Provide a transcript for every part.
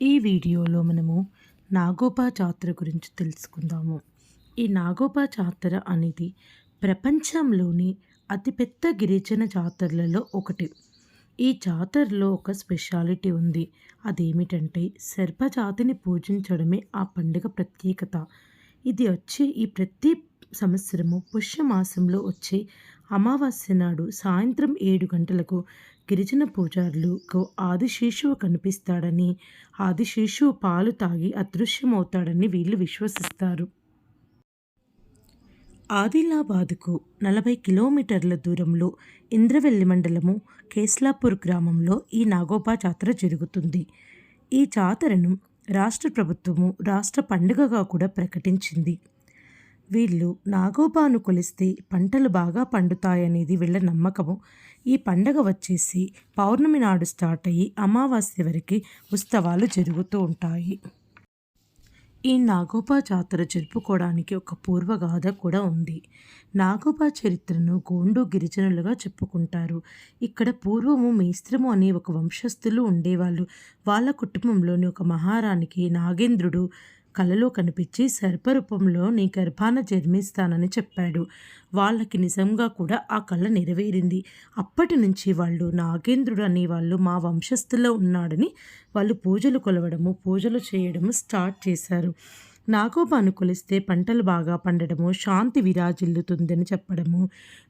ఈ వీడియోలో మనము నాగోపా జాతర గురించి తెలుసుకుందాము. ఈ నాగోపా జాతర అనేది ప్రపంచంలోని అతిపెద్ద గిరిజన జాతరలలో ఒకటి. ఈ జాతరలో ఒక స్పెషాలిటీ ఉంది. అదేమిటంటే సర్పజాతిని పూజించడమే ఆ పండుగ ప్రత్యేకత. ఇది వచ్చి ఈ ప్రతి సంవత్సరము పుష్యమాసంలో వచ్చే అమావాస్య నాడు సాయంత్రం ఏడు గంటలకు గిరిజన పూజారులకు ఆదిశేషువు కనిపిస్తాడని ఆదిశేషువు పాలు తాగి అదృశ్యమవుతాడని వీళ్ళు విశ్వసిస్తారు. ఆదిలాబాద్కు నలభై కిలోమీటర్ల దూరంలో ఇంద్రవెల్లి మండలము కేస్లాపూర్ గ్రామంలో ఈ నాగోబా జాతర జరుగుతుంది. ఈ జాతరను రాష్ట్ర ప్రభుత్వము రాష్ట్ర పండుగగా కూడా ప్రకటించింది. వీళ్ళు నాగోబాను కొలిస్తే పంటలు బాగా పండుతాయనేది వీళ్ళ నమ్మకము. ఈ పండగ వచ్చేసి పౌర్ణమి నాడు స్టార్ట్ అయ్యి అమావాస్య వరకు ఉత్సవాలు జరుగుతూ ఉంటాయి. ఈ నాగోబా జాతర జరుపుకోవడానికి ఒక పూర్వగాథ కూడా ఉంది. నాగోబా చరిత్రను గోండు గిరిజనులుగా చెప్పుకుంటారు. ఇక్కడ పూర్వము మేస్త్రము అనే ఒక వంశస్థులు ఉండేవాళ్ళు. వాళ్ళ కుటుంబంలోని ఒక మహారానికి నాగేంద్రుడు కలలో కనిపించి సర్పరూపంలో నీ గర్భాన జన్మిస్తానని చెప్పాడు. వాళ్ళకి నిజంగా కూడా ఆ కళ నెరవేరింది. అప్పటి నుంచి వాళ్ళు నాగేంద్రుడు అనే వాళ్ళు మా వంశస్థుల్లో ఉన్నాడని వాళ్ళు పూజలు కొలవడము పూజలు చేయడము స్టార్ట్ చేశారు. నాగోబాను కొలిస్తే పంటలు బాగా పండడము శాంతి విరాజిల్లుతుందని చెప్పడము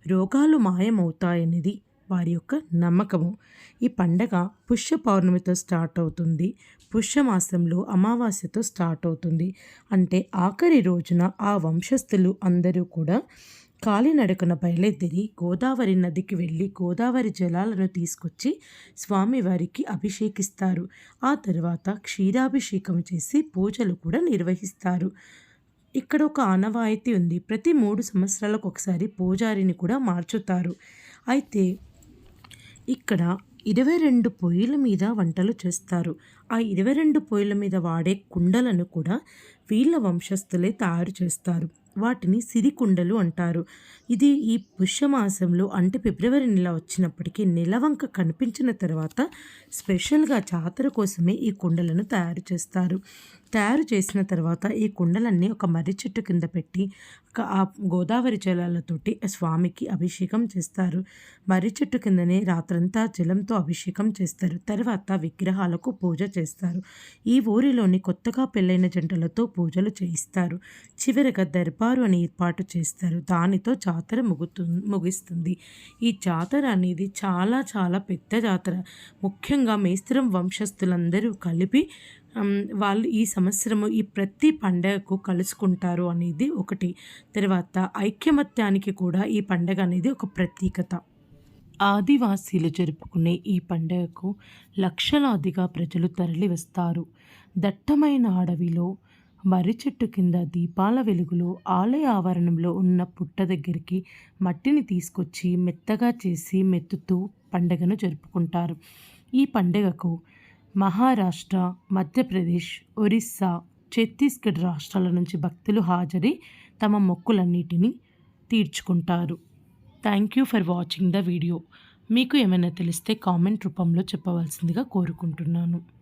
రోగాలు మాయమవుతాయనేది వారి యొక్క నమ్మకము. ఈ పండగ పుష్య పౌర్ణమితో స్టార్ట్ అవుతుంది. పుష్యమాసంలో అమావాస్యతో స్టార్ట్ అవుతుంది. అంటే ఆఖరి రోజున ఆ వంశస్థులు అందరూ కూడా కాలినడకన బయలుదేరి గోదావరి నదికి వెళ్ళి గోదావరి జలాలను తీసుకొచ్చి స్వామివారికి అభిషేకిస్తారు. ఆ తర్వాత క్షీరాభిషేకం చేసి పూజలు కూడా నిర్వహిస్తారు. ఇక్కడ ఒక ఆనవాయితీ ఉంది. ప్రతి మూడు సంవత్సరాలకు ఒకసారి పూజారిని కూడా మార్చుతారు. అయితే ఇక్కడ ఇరవై రెండు పొయ్యిల మీద వంటలు చేస్తారు. ఆ ఇరవై రెండు పొయ్యిల మీద వాడే కుండలను కూడా వీళ్ళ వంశస్థులే తయారు చేస్తారు. వాటిని సిరికుండలు అంటారు. ఇది ఈ పుష్యమాసంలో అంటే ఫిబ్రవరి నెల వచ్చినప్పటికీ నెలవంక కనిపించిన తర్వాత స్పెషల్గా జాతర కోసమే ఈ కుండలను తయారు చేస్తారు. తయారు చేసిన తర్వాత ఈ కుండలన్నీ ఒక మర్రి చెట్టు కింద పెట్టి ఆ గోదావరి జలాలతోటి స్వామికి అభిషేకం చేస్తారు. మర్రి చెట్టు కిందనే రాత్రంతా జలంతో అభిషేకం చేస్తారు. తర్వాత విగ్రహాలకు పూజ చేస్తారు. ఈ ఊరిలోని కొత్తగా పెళ్ళైన జంటలతో పూజలు చేయిస్తారు. చివరిగా దర్బారు అని ఏర్పాటు చేస్తారు. దానితో జాతర ముగుతు ముగిస్తుంది. ఈ జాతర అనేది చాలా చాలా పెద్ద జాతర. ముఖ్యంగా మేస్త్రం వంశస్థులందరూ కలిపి వాళ్ళు ఈ సంవత్సరము ఈ ప్రతి పండగకు కలుసుకుంటారు అనేది ఒకటి. తర్వాత ఐక్యమత్యానికి కూడా ఈ పండగ అనేది ఒక ప్రత్యేకత ఆదివాసీలు జరుపుకునే ఈ పండగకు లక్షలాదిగా ప్రజలు తరలి వస్తారు దట్టమైన అడవిలో మర్రి చెట్టు కింద దీపాల వెలుగులో ఆలయ ఆవరణంలో ఉన్న పుట్ట దగ్గరికి మట్టిని తీసుకొచ్చి మెత్తగా చేసి మెత్తుతూ పండగను జరుపుకుంటారు. ఈ పండగకు మహారాష్ట్ర మధ్యప్రదేశ్ ఒరిస్సా ఛత్తీస్గఢ్ రాష్ట్రాల నుంచి భక్తులు హాజరై తమ మొక్కులన్నిటినీ తీర్చుకుంటారు. Thank you for watching the video. మీకు ఏమైనా తెలిస్తే కామెంట్ రూపంలో చెప్పవలసిందిగా కోరుకుంటున్నాను.